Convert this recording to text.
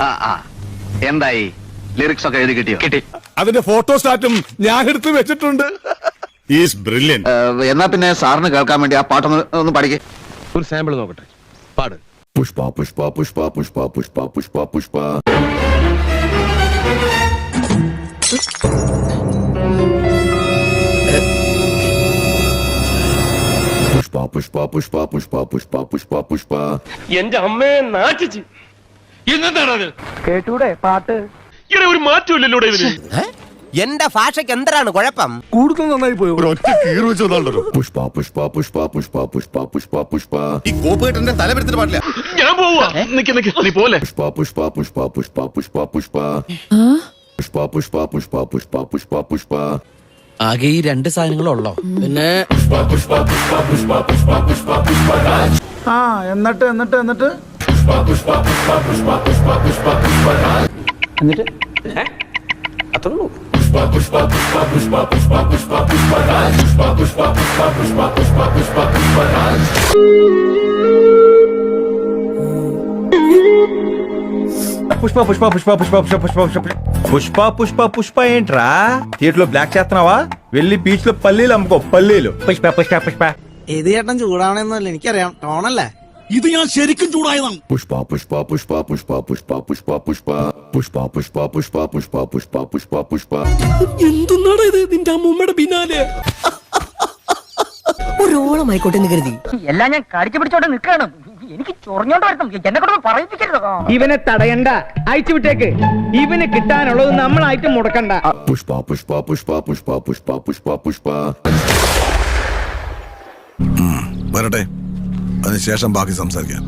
ആ ആ എന്തായി ലിറിക്സ് ഒക്കെ എഴുതി കിട്ടിയോ കിട്ടി അതിന്റെ ഫോട്ടോ സ്റ്റാറ്റും ഞാൻ എടുത്ത് വെച്ചിട്ടുണ്ട് ഈസ് ബ്രില്യൻ എന്നാ പിന്നെ സാറിന് കേൾക്കാൻ വേണ്ടി ആ പാട്ടൊന്ന് ഒന്ന് പഠിക്കേ ഒരു സാമ്പിൾ നോക്കട്ടെ പാട് പുഷ്പ പുഷ്പ പുഷ്പ പുഷ്പ പുഷ്പ പുഷ്പ പുഷ്പ പുഷ്പ പുഷ്പ പുഷ്പ പുഷ്പ പുഷ്പ പുഷ്പ പുഷ്പ എന്റെ അമ്മയെ നാട്ടിച്ച് കേട്ടൂടെ പാട്ട് ഒരു മാറ്റമില്ലല്ലോ ഇതിന് എന്റെ ഭാഷയ്ക്ക് എന്തരാണ് കുഴപ്പം ഒറ്റ കീറ് വെച്ചതാണല്ലോ പുഷ്പ പുഷ്പ പുഷ്പ പുഷ്പ പുഷ്പ പുഷ്പ പുഷ്പ ഈ കോപ്പേട്ടന്റെ തലപെടുത്തിട്ട് പാടില്ല ഞാൻ പോവാ നിക്ക് നിക്ക് നീ പോലെ പുഷ്പ പുഷ്പ പുഷ്പ പുഷ്പ പുഷ്പ പുഷ്പ പുഷ്പ പുഷ്പ പുഷ്പ പുഷ്പ പുഷ്പ പുഷ്പ ആകെ ഈ രണ്ട് സാധനങ്ങളുള്ളോ പിന്നെ ആ എന്നിട്ട് എന്നിട്ട് എന്നിട്ട് എന്നിട്ട് పుష్ప పుష్ప పుష్ప పుష్ప పుష్ప పుష్ప పుష్ప పుష్ప పుష్ప పుష్ప ఏంట్రా థియేటర్ లో బ్లాక్ చేస్తున్నావా వెళ్ళి బీచ్ లో పల్లీలు అమ్ముకో పల్లీలు పుష్ప పుష్ప పుష్ప ഇത് ചേട്ടൻ ചൂടാവണമെന്നല്ല എനിക്കറിയാം ടോണല്ലേ പുഷ്പ പുഷ്പ പുഷ്പ പുഷ്പ പുഷ്പ പുഷ്പ പുഷ്പ പുഷ്പ പുഷ്പ പുഷ്പ പുഷ്പ പുഷ്പ പുഷ്പ പുഷ്പ എന്തുന്നാണ് ഇത് നിന്റെ അമ്മൂമ്മയുടെ പിന്നാലെ ഒരോളമായിക്കോട്ടെ എന്ന് കരുതി എല്ലാം ഞാൻ കടിച്ചു പിടിച്ചോണ്ട് നിൽക്കാണ് എനിക്ക് ചൊറിഞ്ഞോണ്ട് വരണം എന്നെ കൊണ്ട് പറയിപ്പിക്കരുത് ഇവനെ തടയണ്ട അയച്ചു വിട്ടേക്ക് ഇവന് കിട്ടാനുള്ളത് നമ്മളായിട്ട് മുടക്കണ്ട പുഷ്പ പുഷ്പ പുഷ്പ പുഷ്പ പുഷ്പ പുഷ്പ പുഷ്പ വരട്ടെ അതിനുശേഷം ബാക്കി സംസാരിക്കാം.